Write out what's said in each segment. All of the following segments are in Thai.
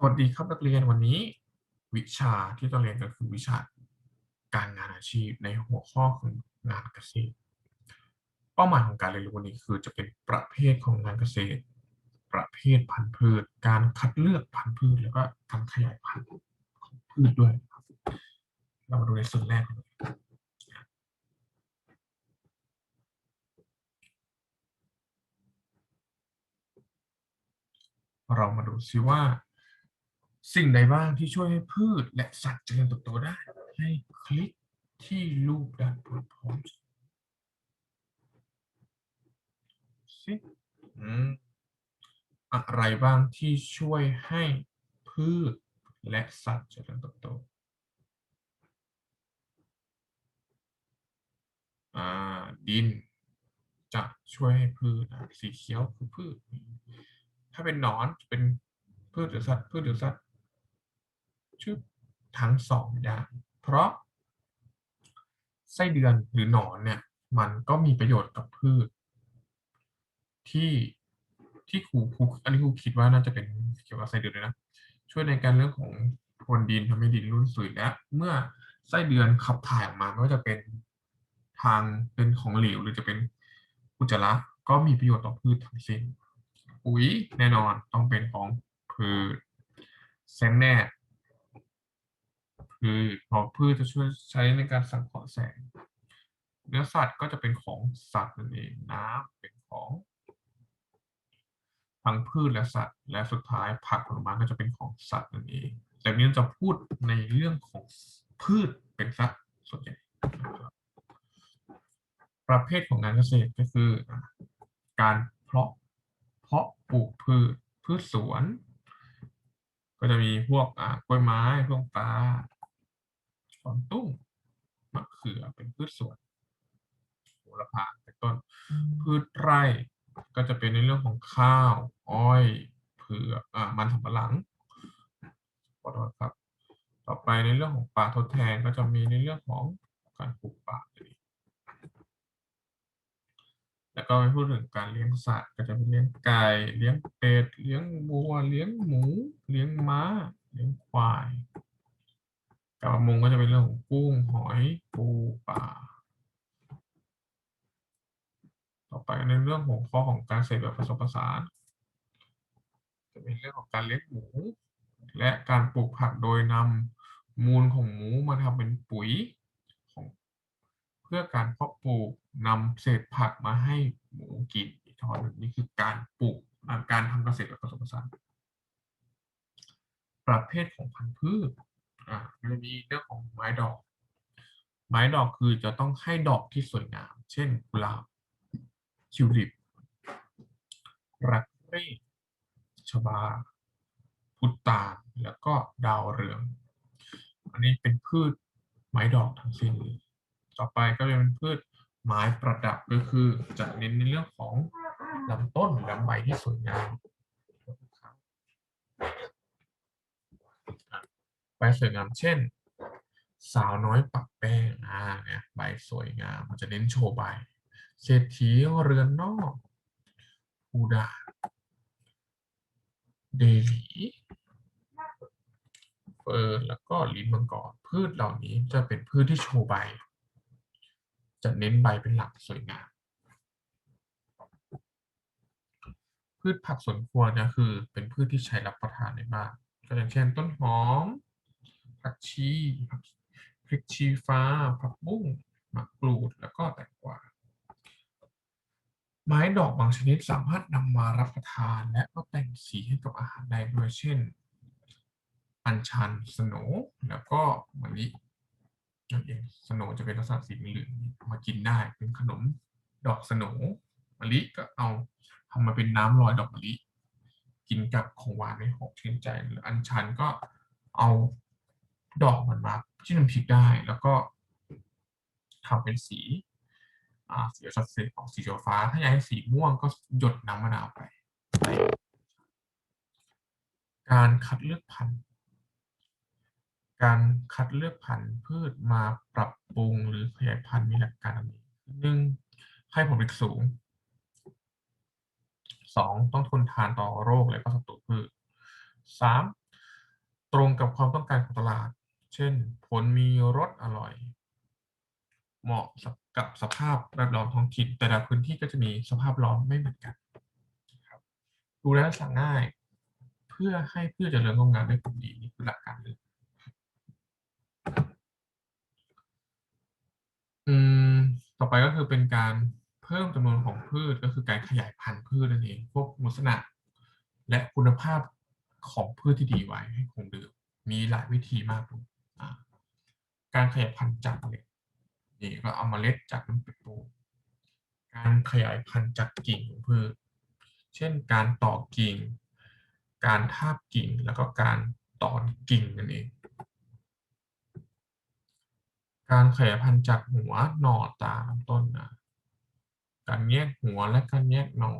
สวัสดีครับนักเรียนวันนี้ วิชาที่ต้องเรียนก็คือวิชาการงานอาชีพในหัวข้อของงานเกษตร เป้าหมายของการเรียนรู้วันนี้คือจะเป็นประเภทของงานเกษตร ประเภทพันธุ์พืช การคัดเลือกพันธุ์พืช แล้วก็การขยายพันธุ์ของพืชด้วยครับ เรามาดูในส่วนแรกนเลยเรามาดูซิว่า สิ่งใดบ้างที่ช่วยให้พืชและสัตว์เจริญเติบโตได้ ให้คลิกที่รูปด้านบนพร้อมสิอืมอะไรบ้างที่ช่วยให้พืชและสัตว์เจริญเติบโตดินจะช่วยให้พืชสีเขียวคือพืช ถ้าเป็นหนอนเป็นพืชหรือสัตว์พืชหรือสัตว์ ชื่อทั้งสองอย่างเพราะไส้เดือนหรือหนอนเนี่ยมันก็มีประโยชน์กับพืช ที่ที่ครูครูอันนี้ครูคิดว่าน่าจะเป็นเกี่ยวกับไส้เดือนเลยนะ ช่วยในการเรื่องของพรวนดินทำให้ดินรุ่นสุยและ เมื่อไส้เดือนขับถ่ายออกมาไม่ว่าจะเป็นทางเป็นของเหลวหรือจะเป็นอุจจาระก็มีประโยชน์ต่อพืชทั้งสิ้นปุ๋ยแน่นอนต้องเป็นของพืชแสงแดด คือพอพืชจะช่วยใช้ในการสังเคราะห์แสง เนื้อสัตว์ก็จะเป็นของสัตว์นั่นเองน้ำเป็นของ ทั้งพืชและสัตว์ และสุดท้ายผักผลไม้ก็จะเป็นของสัตว์นั่นเอง แต่นี้จะพูดในเรื่องของพืชเป็นสัตว์ส่วนใหญ่ประเภทของงานเกษตรก็คือ การเพาะเพาะปลูกพืชพืชสวน ก็จะมีพวกอ่ากล้วยไม้พวกปลา อนตุ้งมะเขือเป็นพืชสวนโหระพาเป็นต้น พืชไร่ก็จะเป็นในเรื่องของข้าว อ้อยเผือกอ่ามันสำปะหลังขอโทษครับ ต่อไปในเรื่องของป่าทดแทนก็จะมีในเรื่องของการปลูกป่าเลยแล้วก็ไปพูดถึงการเลี้ยงสัตว์ก็จะเป็นเลี้ยงไก่เลี้ยงเป็ดเลี้ยงวัว เลี้ยงหมู เลี้ยงม้า เลี้ยงควาย การประมงก็จะเป็นเรื่องของกุ้งหอยปูปลาต่อไปในเรื่องของข้อของการเกษตรแบบผสมผสาน จะเป็นเรื่องของการเลี้ยงหมู และการปลูกผักโดยนำมูลของหมูมาทำเป็นปุ๋ยของเพื่อการเพาะปลูกนำเศษผักมาให้หมูกินอีกทอดหนึ่งนี่คือการปลูกอ่าการทำเกษตรแบบผสมผสานประเภทของพันธุ์พืช อ่าก็จะมีเรื่องของไม้ดอก ไม้ดอกคือจะต้องให้ดอกที่สวยงาม เช่นกุหลาบทิวลิป รักเร่ชบา พุตานแล้วก็ดาวเรือง อันนี้เป็นพืชไม้ดอกทั้งสิ้นเลยต่อไปก็จะเป็นพืชไม้ประดับก็คือจะเน้นในเรื่องของลำต้นลำใบที่สวยงาม ใบสวยงามเช่น สาวน้อยปักแป้งอ่าเนี่ยใบสวยงามมันจะเน้นโชว์ใบเศรษฐีเรือนนอกภูดาเดลีเฟิร์นแล้วก็ลิ้นมังกรพืชเหล่านี้จะเป็นพืชที่โชว์ใบ จะเน้นใบเป็นหลักสวยงาม พืชผักสวนครัวเนี่ยคือเป็นพืชที่ใช้รับประทานในบ้านก็อย่างเช่นต้นหอม ผักชีผักพริกชี้ฟ้า ผักบุ้งมะกรูด แล้วก็แตงกวา ไม้ดอกบางชนิดสามารถนำมารับประทานและก็แต่งสีให้กับอาหารได้ด้วยเช่น อัญชันสโนแล้วก็มะลินั่นเองสโนจะเป็นลักษณะสีเหลืองมากินได้เป็นขนมดอกสโนมะลิก็เอาทำมาเป็นน้ำลอยดอกมะลิกินกับของหวานในหกชื่นใจหรืออัญชันก็เอา ดอกมันมาที่น้ำพริกได้ แล้วก็ทำเป็นสีสีสัดสีออกสีฟ้า ถ้าอยากให้สีม่วงก็หยดน้ำมะนาวไป การคัดเลือกพันธุ์ การคัดเลือกพันธุ์พืชมาปรับปรุงหรือขยายพันธุ์มีหลักการดังนี้หนึ่งให้ผลผลิตสูงสองต้องทนทานต่อโรคและก็ศัตรูพืชสามตรงกับความต้องการของตลาด เช่น ผลมีรสอร่อย เหมาะกับสภาพแวดล้อมท้องถิ่นแต่ละพื้นที่ก็จะมีสภาพล้อมไม่เหมือนกันครับดูแลรักษาง่าย เพื่อให้พืชเจริญงอกงามได้ผลดีนี่คือหลักการเลยอืมต่อไปก็คือเป็นการเพิ่มจำนวนของพืชก็คือการขยายพันธุ์พืชนั่นเองพวกลักษณะ และคุณภาพของพืชที่ดีไว้ให้คงเดิมมีหลายวิธีมากเลย การขยายพันธุ์จากเนี่ยนี่ก็เอามาเมล็ดจากน้ำไปปลูกการขยายพันธุ์จากกิ่งของพืชเช่นการต่อกิ่ง การทาบกิ่งแล้วก็การตอนกิ่งนั่นเอง การขยายพันธุ์จากหัวหน่อตาต้นนะการแยกหัวและการแยกหน่อ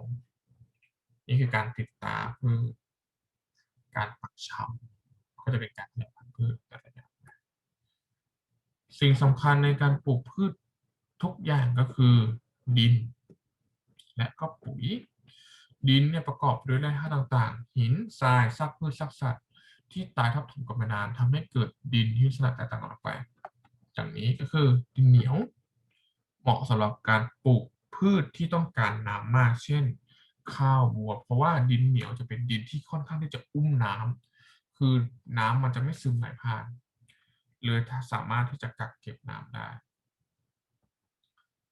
นี่คือการติดตาพืชการปักชำก็จะเป็นการขยายพันธุ์พืชแต่ละอย่าง สิ่งสำคัญในการปลูกพืชทุกอย่างก็คือดิน และก็ปุ๋ย ดินเนี่ยประกอบด้วยแร่ธาตุต่างๆ หินทรายซากพืชซากสัตว์ ที่ตายทับถมกันมานานทำให้เกิดดินที่ลักษณะแตกต่างกันออกไปอย่างนี้ก็คือดินเหนียว เหมาะสำหรับการปลูกพืชที่ต้องการน้ำมาก เช่น ข้าวบัว เพราะว่าดินเหนียวจะเป็นดินที่ค่อนข้างที่จะอุ้มน้ำคือน้ำมันจะไม่ซึมไหลผ่าน เลยถ้าสามารถที่จะกักเก็บน้ำได้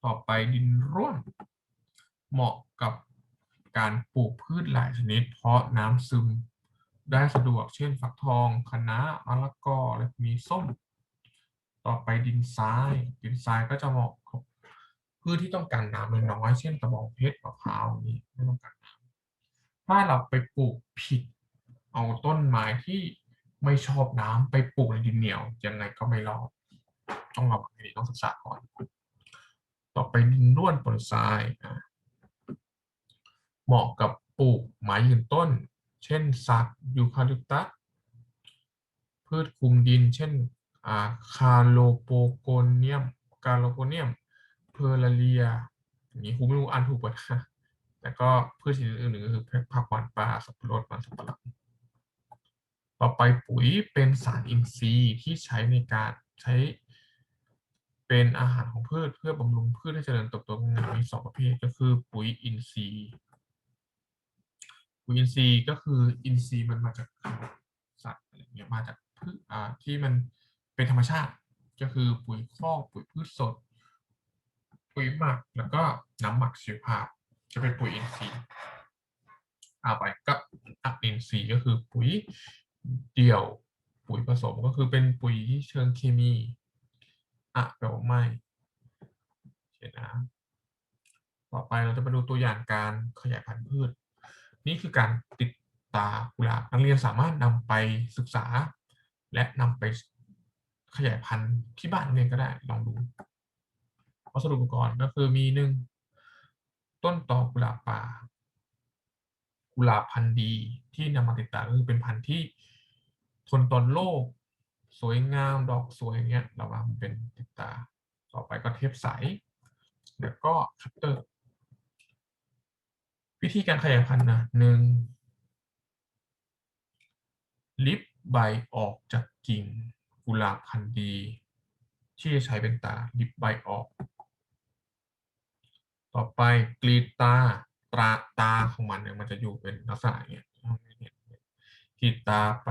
ต่อไปดินร่วน เหมาะกับการปลูกพืชหลายชนิด เพราะน้ำซึมได้สะดวก เช่นฝักทองคะน้ามะละกอและมีส้ม ต่อไปดินทราย ดินทรายก็จะเหมาะกับพืชที่ต้องการน้ำน้อย เช่นตะบองเพชรมะพร้าวนี้ไม่ต้องการน้ำถ้าเราไปปลูกผิด เอาต้นไม้ที่ ไม่ชอบน้ำไปปลูกในดินเหนียว ยังไงก็ไม่รอด ต้องระวังให้ดีต้องศึกษาก่อน ต่อไปดินร่วนปนทรายเหมาะกับปลูกไม้ยืนต้น เช่นสักยูคาลิปตัสพืชคุมดิน เช่นคาโลโปโกเนียมกาโลโกเนียม เพอร์ลเลียอย่างนี้คุณไม่รู้อ่านถูกป่ะแต่ก็พืชชนิดอื่นๆก็คือผักหวานปลาสับปะรดมันสับปะหลัง ต่อไปปุ๋ยเป็นสารอินทรีย์ที่ใช้ในการใช้เป็นอาหารของพืชเพื่อบำรุงพืชให้เจริญเติบโตงามมีสองประเภทก็คือปุ๋ยอินทรีย์ ปุ๋ยอินทรีย์ก็คืออินทรีย์มันมาจากสัตว์อะไรเงี้ยมาจากพืชอ่าที่มันเป็นธรรมชาติ ก็คือปุ๋ยคอกปุ๋ยพืชสด ปุ๋ยหมักแล้วก็น้ำหมักชีวภาพ จะเป็นปุ๋ยอินทรีย์เอาไปก็อักอินทรีย์ก็คือปุ๋ย เดี่ยว ปุ๋ยผสมก็คือเป็นปุ๋ยเชิงเคมี อะแปลว่าไม่เห็นนะต่อไปเราจะมาดูตัวอย่างการขยายพันธุ์พืช นี่คือการติดตากุหลาบนักเรียนสามารถนำไปศึกษา และนำไปขยายพันธุ์ที่บ้านนักเรียนก็ได้ลองดูวัสดุอุปกรณ์ก็คือมีหนึ่งต้นตอกุหลาบป่า กุหลาบพันธุ์ดีที่นำมาติดตาก็คือเป็นพันธุ์ที่ ทนต่อโลก สวยงามดอกสวยอย่างเงี้ยเราวางเป็นติดตา ต่อไปก็เทปใส แล้วก็คัตเตอร์ วิธีการขยายพันธุ์นะหนึ่งลิฟใบออกจากกิ่งกุหลาบพันธุ์ดี ที่จะใช้เป็นตาลิฟใบออก ต่อไปกรีตาตาตาของมันเนี่ยมันจะอยู่เป็นลักษณะอย่างเงี้ยกรีตาไป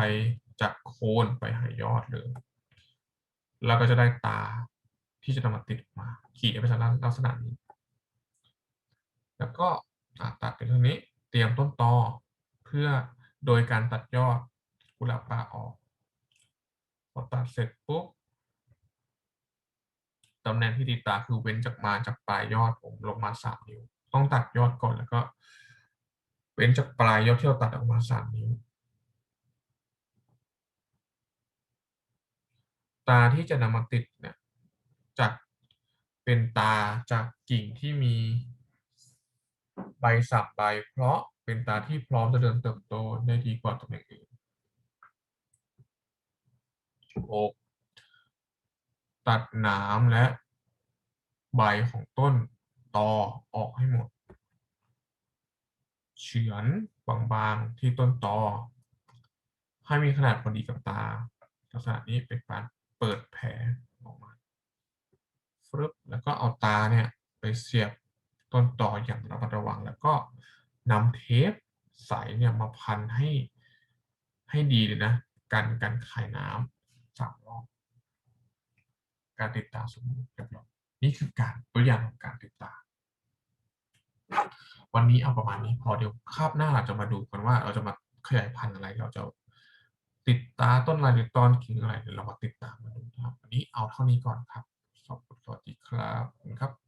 คนไปหายอดเลย แล้วก็จะได้ตาที่จะนำมาติดมา ขีดเป็นลักษณะนี้ แล้วก็ตัดเป็นเท่านี้เตรียมต้นตอเพื่อโดยการตัดยอดกุหลาบปลาออก พอตัดเสร็จปุ๊บตำแหน่งที่ติดตาคือเว้นจากมาจากปลายยอดผมลงมาสามนิ้ว ต้องตัดยอดก่อนแล้วก็ เว้นจากปลายยอดที่เราตัดออกมาสามนิ้ว ตาที่จะนำมาติดเนี่ยจากเป็นตาจากกิ่งที่มีใบสับใบ เพราะเป็นตาที่พร้อมจะเดินเติบโตได้ดีกว่าตำแหน่งอื่นโอกตัดหนามและใบของต้นตอออกให้หมด เฉือนบางๆที่ต้นตอ ให้มีขนาดพอดีกับตาลักษณะนี้เป็นการ เปิดแผลออกมาฟึบแล้วก็เอาตาเนี่ยไปเสียบต้นต่ออย่างระมัดระวัง แล้วก็นำเทปใสเนี่ยมาพันให้ให้ดีเลยนะกันกันคายน้ำสามรอบการติดตาสมบูรณ์เรียบร้อยนี่คือการตัวอย่างของการติดตา วันนี้เอาประมาณนี้พอเดี๋ยวคาบหน้าเราจะมาดูกันว่าเราจะมาขยายพันธุ์อะไรเราจะ ติดตาต้นอะไรหรือตอนกิ่งอะไรเดี๋ยวเรามาติดตามมาดูนะครับ วันนี้เอาเท่านี้ก่อนครับสวัสดีครับขอบคุณครับ